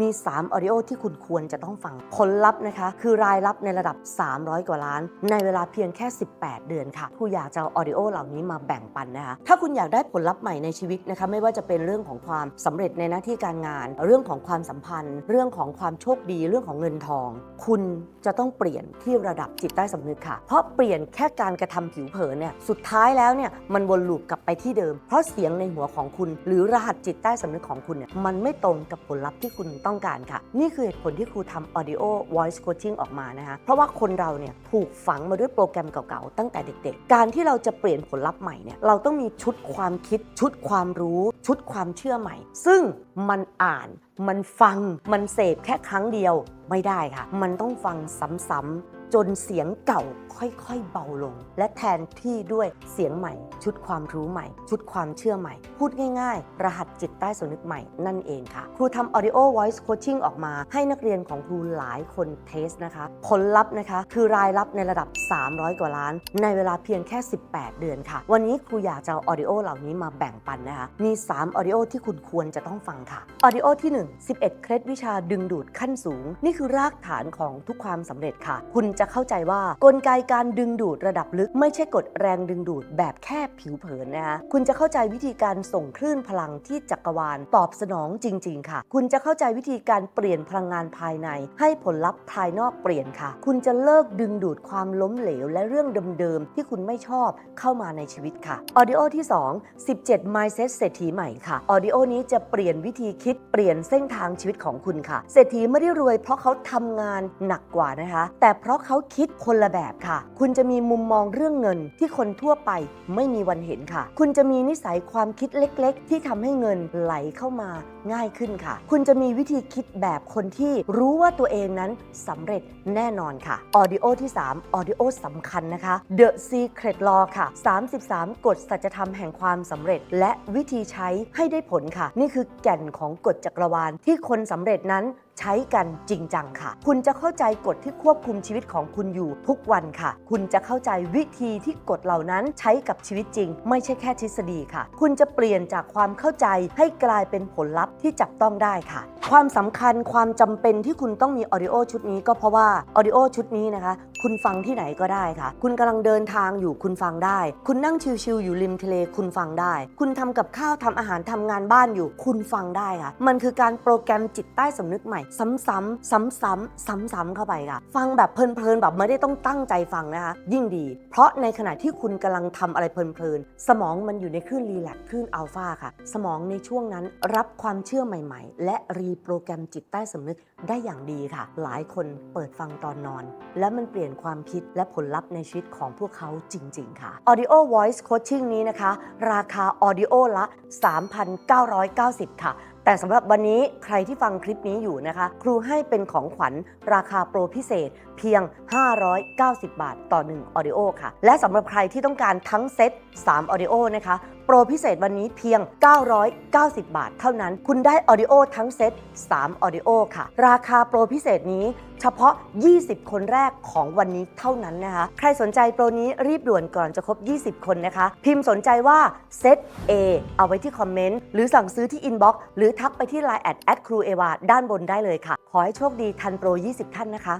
มี 3 ออดิโอที่คุณควรจะต้องฟัง ผลลัพธ์นะคะ คือรายรับในระดับ 300 กว่าล้าน ในเวลาเพียงแค่ 18 เดือนค่ะครูอยากจะเอาออดิโอเหล่านี้มาแบ่งปันนะคะ ถ้าคุณอยากได้ผลลัพธ์ใหม่ในชีวิตนะคะ ไม่ว่าจะเป็นเรื่องของความสำเร็จในหน้าที่การงาน เรื่องของความสัมพันธ์ เรื่องของความโชคดีเรื่องของเงินทอง คุณจะต้องเปลี่ยนที่ระดับจิตใต้สำนึกค่ะ เพราะเปลี่ยนแค่การกระทำผิวเผินเนี่ย สุดท้ายแล้วเนี่ยมันวนลูปกลับไปที่เดิม เพราะเสียงในหัวของคุณ หรือรหัสจิตใต้สำนึกของคุณเนี่ยมันไม่ตรงกับผลลัพธ์ที่คุณต้องการค่ะ นี่คือเหตุผลที่ครูทำ audio voice coaching ออกมานะคะ เพราะว่าคนเราเนี่ยถูกฝังมาด้วยโปรแกรมเก่าๆ ตั้งแต่เด็กๆ การที่เราจะเปลี่ยนผลลัพธ์ใหม่เนี่ยเราต้องมีชุดความคิด ชุดความรู้ ชุดความเชื่อใหม่ ซึ่งมันอ่านมันฟังมันเสพแค่ครั้งเดียวไม่ได้ค่ะ มันต้องฟังซ้ำๆ จนเสียงเก่าค่อยๆเบาลง และแทนที่ด้วยเสียงใหม่ ชุดความรู้ใหม่ ชุดความเชื่อใหม่ พูดง่ายๆ รหัสจิตใต้สนึกใหม่นั่นเองค่ะ ครูทำ audio voice coaching ออกมา ให้นักเรียนของครูหลายคนเทสนะคะ ผลลัพธ์นะคะคือรายรับในระดับ 300 กว่าล้าน ในเวลาเพียงแค่ 18 เดือนค่ะ วันนี้ครูอยากจะเอา audio เหล่านี้มาแบ่งปันนะคะ มี 3 audio ที่คุณควรจะต้องฟังค่ะ audio ที่ 1 11 เคล็ดวิชาดึงดูดขั้นสูง นี่คือรากฐานของทุกความสำเร็จค่ะ คุณจะเข้าใจว่ากลไกการดึงดูดระดับลึก ไม่ใช่กดแรงดึงดูดแบบแค่ผิวเผินนะคะคุณจะเข้าใจวิธีการส่งคลื่นพลังที่จักรวาลตอบสนองจริง ๆ ค่ะ คุณจะเข้าใจวิธีการเปลี่ยนพลังงานภายใน ให้ผลลัพธ์ภายนอกเปลี่ยนค่ะ คุณจะเลิกดึงดูดความล้มเหลว และเรื่องเดิมๆที่คุณไม่ชอบเข้ามาในชีวิตค่ะออดิโอที่ 2 17 mindset เศรษฐีใหม่ค่ะออดิโอนี้จะเปลี่ยนวิธีคิดเปลี่ยนเส้นทางชีวิตของคุณค่ะ เศรษฐีไม่ได้รวยเพราะเขาทำงานหนักกว่านะคะ แต่เพราะเขาคิดคนละแบบค่ะ คุณจะมีมุมมองเรื่องเงินที่คนทั่วไปไม่มีวันเห็นค่ะ คุณจะมีนิสัยความคิดเล็กๆ ที่ทำให้เงินไหลเข้ามาง่ายขึ้นค่ะ คุณจะมีวิธีคิดแบบคนที่รู้ว่าตัวเองนั้นสำเร็จแน่นอนค่ะออดิโอที่ 3ออดิโอสำคัญนะคะ The Secret Law ค่ะ 33 กฎสัจธรรมแห่งความสำเร็จ และวิธีใช้ให้ได้ผลค่ะ นี่คือแก่นของกฎจักรวาลที่คนสำเร็จนั้น ใช้กันจริงจังค่ะ คุณจะเข้าใจกฎที่ควบคุมชีวิตของคุณอยู่ทุกวันค่ะ คุณจะเข้าใจวิธีที่กฎเหล่านั้นใช้กับชีวิตจริง ไม่ใช่แค่ทฤษฎีค่ะ คุณจะเปลี่ยนจากความเข้าใจให้กลายเป็นผลลัพธ์ที่จับต้องได้ค่ะ ความสำคัญความจำเป็นที่คุณต้องมีออดิโอชุดนี้ก็เพราะว่าออดิโอชุดนี้นะคะคุณฟังที่ไหนก็ได้ค่ะ คุณกำลังเดินทางอยู่คุณฟังได้ คุณนั่งชิลๆอยู่ริมทะเลคุณฟังได้ คุณทำกับข้าวทำอาหารทำงานบ้านอยู่ คุณฟังได้ค่ะ มันคือการโปรแกรมจิตใต้สำนึกใหม่ ซ้ำๆซ้ำๆซ้ำๆเข้าไปค่ะ ฟังแบบเพลินๆแบบไม่ได้ต้องตั้งใจฟังนะคะ ยิ่งดี เพราะในขณะที่คุณกำลังทำอะไรเพลินๆสมองมันอยู่ในคลื่นรีแลกซ์คลื่นอัลฟาค่ะ สมองในช่วงนั้นรับความเชื่อใหม่ ๆ และรีโปรแกรมจิตใต้สำนึกได้อย่างดีค่ะ หลายคนเปิดฟังตอนนอน และมันเปลี่ยนความคิดและผลลัพธ์ในชีวิตของพวกเขาจริง ๆ ค่ะ Audio Voice Coaching นี้นะคะ ราคา Audio ละ 3,990 ค่ะ แต่สำหรับวันนี้ใครที่ฟังคลิปนี้อยู่นะคะ ครูให้เป็นของขวัญราคาโปรพิเศษเพียง 590 บาทต่อ 1 Audio ค่ะ และสำหรับใครที่ต้องการทั้งเซต3 Audio นะคะ โปรพิเศษวันนี้เพียง 990 บาทเท่านั้น คุณได้ Audio ทั้งเซต3 Audio ค่ะ ราคาโปรพิเศษนี้เฉพาะ 20 คนแรกของวันนี้เท่านั้นนะคะ ใครสนใจโปรนี้รีบด่วนก่อนจะครบ 20 คนนะคะ พิมพ์สนใจว่าเซต A เอาไว้ที่คอมเมนต์ หรือสั่งซื้อที่อินบ็อกซ์หรือทักไปที่ Line แอดแอดครูเอวาด้านบนได้เลยค่ะ ขอให้โชคดีทันโปร 20 ท่านนะคะ